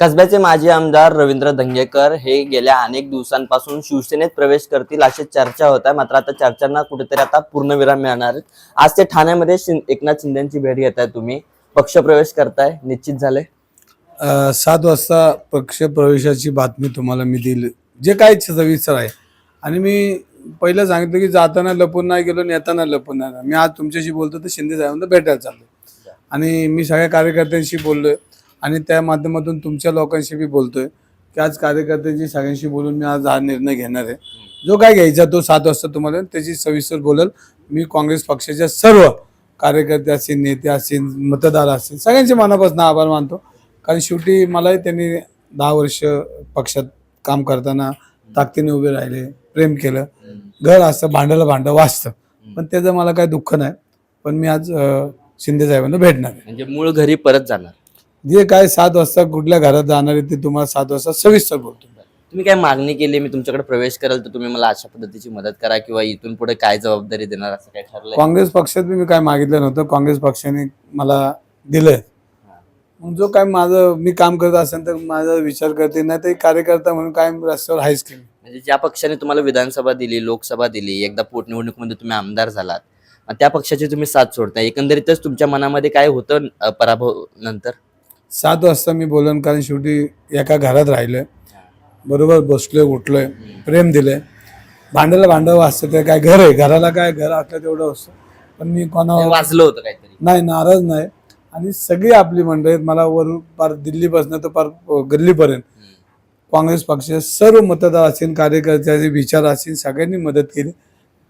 कसब्याचे माजी आमदार रवींद्र धंगेकर हे गेल्या अनेक दिवसांपासून शिवसेनेत प्रवेश करतील अशी चर्चा होत आहे. मात्र आता चर्चांना कुठेतरी आता पूर्णविराम मिळणार आहे. आज ते ठाण्यामध्ये एकनाथ शिंदेची भेट घेताय तुम्ही. पक्ष प्रवेश करताय. निश्चित झाले. सात वाजता पक्ष प्रवेशाची बातमी तुम्हाला मी दिली जे काय सविस्तर आहे. आणि मी पहिलं सांगितलं की जाताना लपून नाही गेलो आणि येताना लपून नाही. मी आज तुमच्याशी बोलतो तर शिंदे साहेबांना भेटायला चाललो आणि मी सगळ्या कार्यकर्त्यांशी बोललोय. आणि त्या माध्यमातून तुमच्या लोकांशी मी बोलतोय. की आज कार्यकर्त्यांशी सगळ्यांशी बोलून मी आज हा निर्णय घेणार आहे. जो काय घ्यायचा तो सात वाजता तुम्हाला त्याची सविस्तर बोलल. मी काँग्रेस पक्षाच्या सर्व कार्यकर्ते असतील नेते असतील मतदार असतील सगळ्यांचे मनापासून आभार मानतो. कारण शेवटी मलाही त्यांनी दहा वर्ष पक्षात काम करताना ताकदीने उभे राहिले प्रेम केलं. घर असतं भांड्याला भांडं वाचतं. पण त्याचं मला काही दुःख नाही. पण मी आज शिंदे साहेबांना भेटणार आहे. म्हणजे मूळ घरी परत जाणार. जे काय सात वाजता कुठल्या घरात जाणार आहे ते तुम्हाला सात वाजता सविस्तर बोलतो. तुम्ही काय मागणी केली? मी तुमच्याकडे प्रवेश कराल तर तुम्ही मला अशा पद्धतीची मदत करा किंवा इथून पुढे काय जबाबदारी देणार असं काय ठरलंय? काँग्रेस पक्षात मी काय मागितलं नव्हतं. काँग्रेस पक्षाने मला दिलंय मग जो काय माझं मी काम करत असेल तर माझा विचार करते नाही तर एक कार्यकर्ता म्हणून काय रस्त्यावर आहेच की म्हणजे ज्या पक्षाने तुम्हाला विधानसभा दिली लोकसभा दिली एकदा पोटनिवडणुकीमध्ये तुम्ही आमदार झालात त्या पक्षाची तुम्ही साथ सोडताय. एकंदरीतच तुमच्या मनामध्ये काय होतं पराभव नंतर? सात वाजता मी बोलन कारण शेवटी एका घरात राहिलोय. बरोबर बसलोय उठलोय प्रेम दिलंय. भांड्याला भांडं वाचतं ते काय घर आहे घराला काय घर असलं तेवढं असतं. पण मी कोणावर वाचलं होतं काहीतरी. नाही नाराज नाही. आणि सगळी आपली मंडळी. मला वरून पार दिल्लीपासून तर पार गल्लीपर्यंत. काँग्रेस पक्षाचे सर्व मतदार असतील कार्यकर्त्याचे विचार असतील सगळ्यांनी मदत केली.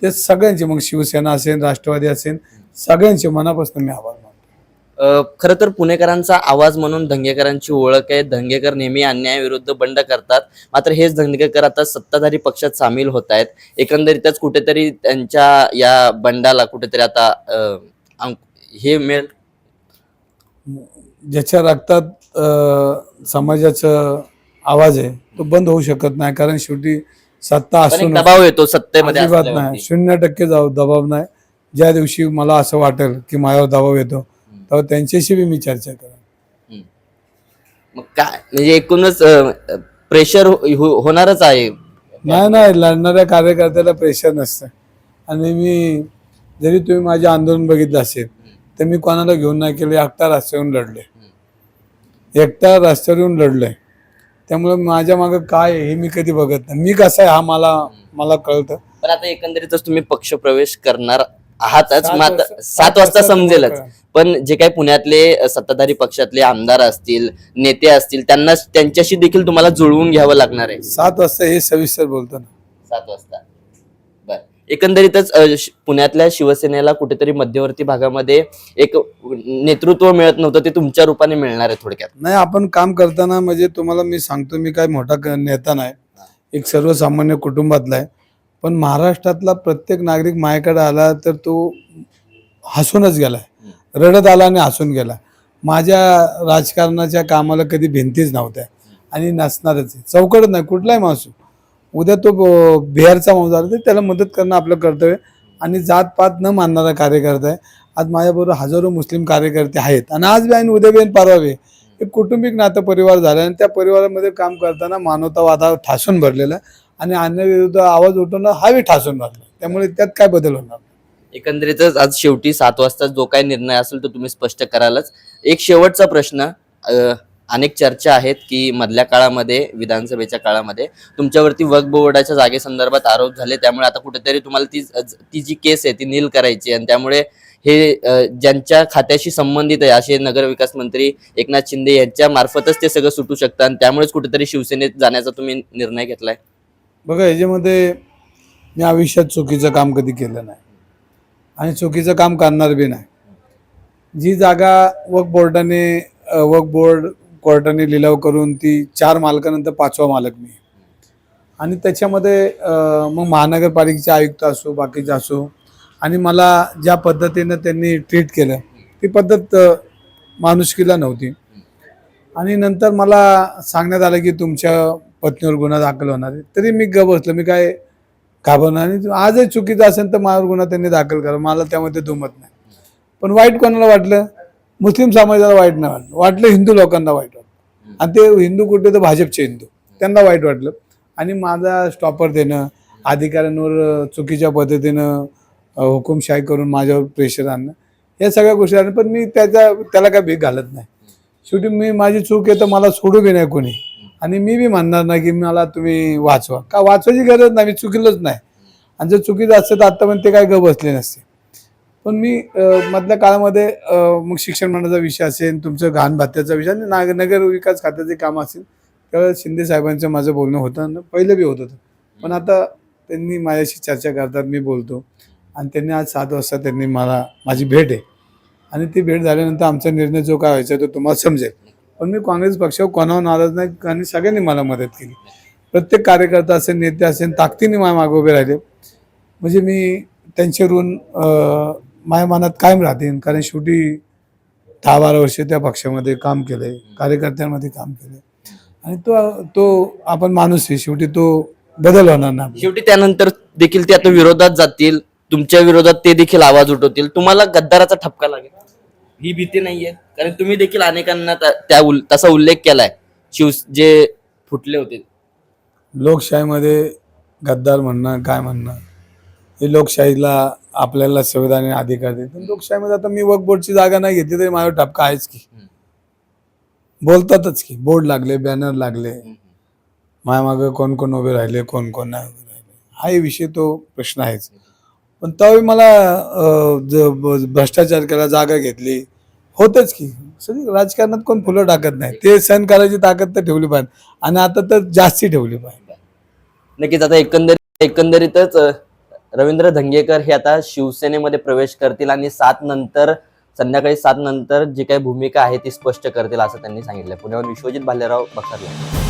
ते सगळ्यांचे मग शिवसेना असेल राष्ट्रवादी असेल सगळ्यांचे मनापासून मी आभार खरं तर पुणेकरांचा आवाज म्हणून धंगेकरांची ओळख आहे. धंगेकर नेहमी अन्यायाविरुद्ध बंड करतात. मात्र हेच धंगेकर आता सत्ताधारी पक्षात सामील होत आहेत एकंदरीतच कुठेतरी त्यांच्या या बंडाला कुठेतरी आता हे मिळेल? ज्याच्या रक्तात समाजाचा आवाज आहे तो बंद होऊ शकत नाही. कारण शेवटी सत्ता असून दबाव येतो सत्तेमध्ये. नाही. शून्य टक्के जाऊ दबाव नाही. ज्या दिवशी मला असं वाटेल की माझ्यावर दबाव येतो तेव्हा त्यांच्याशी बी मी चर्चा करेन. मग काय? म्हणजे एकूणच प्रेशर होणारच आहे. नाही नाही लढणाऱ्या कार्यकर्त्याला प्रेशर नसतं. आणि मी जरी तुम्ही माझे आंदोलन बघितलं असेल तर मी कोणाला घेऊन नाही केले एकटा रस्त्यावरून लढले एकटा रस्त्यावर येऊन लढलोय. त्यामुळे माझ्या मागं काय हे मी कधी बघत नाही. मी कसं आहे हा मला मला कळतं. पण आता एकंदरीतच तुम्ही पक्ष प्रवेश करणार आहातच. सात मात्र वाजता- सात वाजता समजेलच. पण जे काही पुण्यातले सत्ताधारी पक्षातले आमदार असतील नेते असतील त्यांना त्यांच्याशी देखील तुम्हाला जुळवून घ्यावं लागणार आहे. सात वाजता हे सविस्तर बोलतो ना सात वाजता. बर. एकंदरीतच अ, श- पुण्यातल्या शिवसेनेला कुठेतरी मध्यवर्ती भागामध्ये एक नेतृत्व मिळत नव्हतं ते तुमच्या रूपाने मिळणार आहे थोडक्यात. नाही आपण काम करताना म्हणजे तुम्हाला मी सांगतो मी काय मोठा क- नेता नाही. एक सर्वसामान्य कुटुंबातला आहे. पण महाराष्ट्रातला प्रत्येक नागरिक माझ्याकडे आला तर तो हसूनच गेलाय. रडत आला आणि हसून गेला. माझ्या राजकारणाच्या कामाला कधी भिंतीच नव्हत्या. आणि नसणारच आहे. चौकट नाही कुठलाही माणूस उद्या तो ब- बिहारचा माणूस आला तर त्याला मदत करणं आपलं कर्तव्य आहे. आणि जातपात न मानणारा कार्यकर्ता आहे. आज माझ्याबरोबर हजारो मुस्लिम कार्यकर्ते आहेत. आणि आज बी आणि उद्या बी आणि परवा बी. एक कुटुंबिक नातं परिवार झालं आणि त्या परिवारामध्ये काम करताना मानवतावाद हा ठासून भरलेला आहे. आणि अन्याविरुद्ध आवाज उठवणं हा बी ठासून भरला त्यामुळे त्यात काय बदल होणार? एकंदरीतच आज शेवटी सात वाजता जो काही निर्णय असेल तो तुम्ही स्पष्ट करालच. एक शेवटचा प्रश्न अनेक चर्चा आहेत की मधल्या काळामध्ये विधानसभेच्या काळामध्ये तुमच्यावरती वक्फ बोर्डाच्या जागेसंदर्भात आरोप झाले त्यामुळे आता कुठेतरी तुम्हाला ती ती जी केस आहे ती नील करायची आणि त्यामुळे हे ज्यांच्या खात्याशी संबंधित आहे असे नगरविकास मंत्री एकनाथ शिंदे यांच्या मार्फतच ते सगळं सुटू शकतं आणि त्यामुळेच कुठेतरी शिवसेनेत जाण्याचा तुम्ही निर्णय घेतलाय. बघा याच्यामध्ये मी आयुष्यात चुकीचं काम कधी केलं नाही. आणि चुकीचं काम करणार बी नाही. जी जागा वक बोर्डाने वक बोर्ड कोर्टाने लिलाव करून ती चार मालकानंतर पाचवा मालक मी. आणि त्याच्यामध्ये मग महानगरपालिकेचे आयुक्त असो बाकीचे असो आणि मला ज्या पद्धतीनं त्यांनी ट्रीट केलं ती पद्धत माणुसकीला नव्हती. आणि नंतर मला सांगण्यात आलं की तुमच्या पत्नीवर गुन्हा दाखल होणार आहे. तरी मी ग बसलो. मी काय घाबरणार आणि आजही चुकीचं असेल तर माझ्यावर गुन्हा त्यांनी दाखल करा. मला त्यामध्ये दुमत नाही. पण वाईट कोणाला वाटलं? मुस्लिम समाजाला वाईट नाही वाटलं. वाटलं हिंदू लोकांना वाईट वाटलं. आणि ते हिंदू कुठे तर भाजपचे हिंदू. त्यांना वाईट वाटलं. आणि माझा स्टॉपर देणं अधिकाऱ्यांवर चुकीच्या पद्धतीनं हुकुमशाही करून माझ्यावर प्रेशर आणणं या सगळ्या गोष्टी आणल्या पण मी त्याचा त्याला काय भीक घालत नाही. शेवटी मी माझी चूक आहे तर मला सोडू बी नाही कोणी. आणि मी बी म्हणणार नाही की मला तुम्ही वाचवा. का वाचवायची गरज नाही मी चुकीलंच नाही. आणि जर चुकीचं असतं तर आत्तापर्यंत ते काय ग बसले नसते. पण मी मधल्या काळामध्ये मग शिक्षण मंडळाचा विषय असेल तुमचं घाण भात्याचा विषय आणि नाग नगर विकास खात्याचे काम असेल त्यावेळेस शिंदे साहेबांचं माझं बोलणं होतं आणि पहिलं बी होत होतं. पण आता त्यांनी माझ्याशी चर्चा करतात मी बोलतो. आणि त्यांनी आज सात वाजता त्यांनी मला माझी भेट आहे. आणि ती भेट झाल्यानंतर आमचा निर्णय जो काय व्हायचा तो तुम्हाला समजेल. पण मी काँग्रेस पक्षावर कोणावर नाराज नाही आणि सगळ्यांनी मला मदत केली. प्रत्येक कार्यकर्ता असेल नेते असेल ताकदीने माझ्या मागे उभे राहिले. म्हणजे मी त्यांचे ऋण माझ्या मनात कायम राहतील कारण शेवटी दहा बारा वर्ष त्या पक्षामध्ये काम केले कार्यकर्त्यांमध्ये काम केले. आणि तो तो आपण माणूस आहे शेवटी तो बदल होणार ना शेवटी त्यानंतर देखील ते आता विरोधात जातील तुमच्या विरोधात ते देखील आवाज उठवतील. तुम्हाला गद्दाराचा ठपका लागेल. ही भीती नाहीये. कारण तुम्ही देखील अनेकांना त्या- त्या उल- तसा उल्लेख केलाय. शिव जे फुटले होते. लोकशाहीमध्ये गद्दार म्हणणं काय म्हणणं हे लोकशाहीला आपल्याला संविधानाने अधिकार देते. लोकशाहीमध्ये आता मी वक बोर्डची जागा नाही घेतली तरी माझ्यावर ठपका आहेच की. बोलतातच की. बोर्ड लागले बॅनर लागले. माझ्या मागं कोण कोण उभे राहिले कोण कोण नाही उभे राहिले. हाही विषय तो प्रश्न आहेच. पण त्यावेळी मला ज- भ्रष्टाचार केला जागा घेतली. होतच की. सगळी राजकारणात कोण फुलं टाकत नाही. ते सहन करायची ताकद तर ठेवली पाहिजे. आणि आता तर जास्ती ठेवली पाहिजे. नक्कीच आता एकंदरीत एकंदरीतच रवींद्र धंगेकर हे आता शिवसेनेमध्ये प्रवेश करतील आणि सात नंतर संध्याकाळी सात नंतर जी काही भूमिका आहे ती स्पष्ट करतील असं त्यांनी सांगितलं पुण्याहून विश्वजित भालेराव बखरला